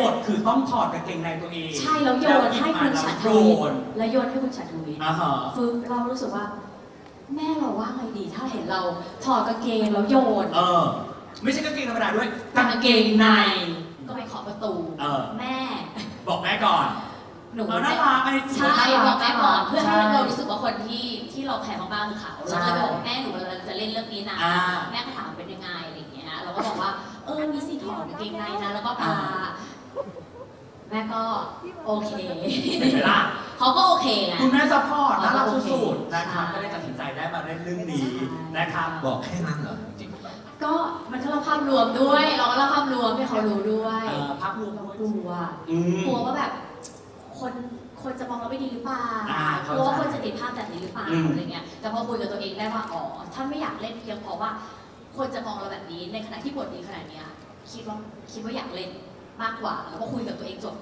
บทคือต้องถอดกางเกงในตัวเองใช่แล้วโยนให้คุณฉัตรโยวิทนย์แล้วโยนให้คุณฉัตรวิทย์อ่าฮะคือเรารู้สึกว่า แม่เราว่าไงดีถ้าเห็นเราถอดกางเกงแล้วโยนเออ ไม่ใช่กางเกงธรรมดาด้วยกางเกงใน ก็ไปเคาะประตูเออแม่ บอกแม่ก่อนหนูเออน่ารักอันนี้ถือใช่ว่าน่าบรัอกแม่ก่อนเพื่อให้ใช่เรารู้สึกว่าคนที่ที่เราแคร์มากๆคือเขาใช่เราเลยบอกแม่หนูกำลังจะเล่นเรื่องนี้นะอ่าแม่ก็ถามเป็นยังไงอะไรอย่างเงี้ยเราก็บอกว่าเออมีสีถอดกางเกงในนะแล้วก็ปลาอ่าแม่ก็โอเคเห็นไหมล่ะเขาก็โอเคไงคุณแม่ซัพพอร์ตน่ารักโอเคสุดๆนะครับใช่ก็ได้ตัดสินใจได้มาเล่นเรื่องนี้ใช่นะครับบอกแค่นั้นเหรอจริงก็มันก็เล่าภาพรวมด้วย เราก็เล่าภาพรวมให้เขารู้ด้วยเอ่อภาพรวมเราด้วยกลัวอืมกลัวว่าแบบคนคนจะมองเราไม่ดีหรือเปล่าอ่ากเข้าใจลัวว่าคนจะติดภาพแบบนี้หรือเปล่าอืมอะไรเงี้ยแต่พอคุยกับตัวเองได้ว่าอ๋อถ้าไม่อยากเล่นเพียงเพราะว่า คนจะมองเราแบบนี้ในขณะที่บทดีขนาดเนี้ยคิดว่าคิดว่าอยากเล่น มากกว่า แล้วก็คุยกับตัวเองจบ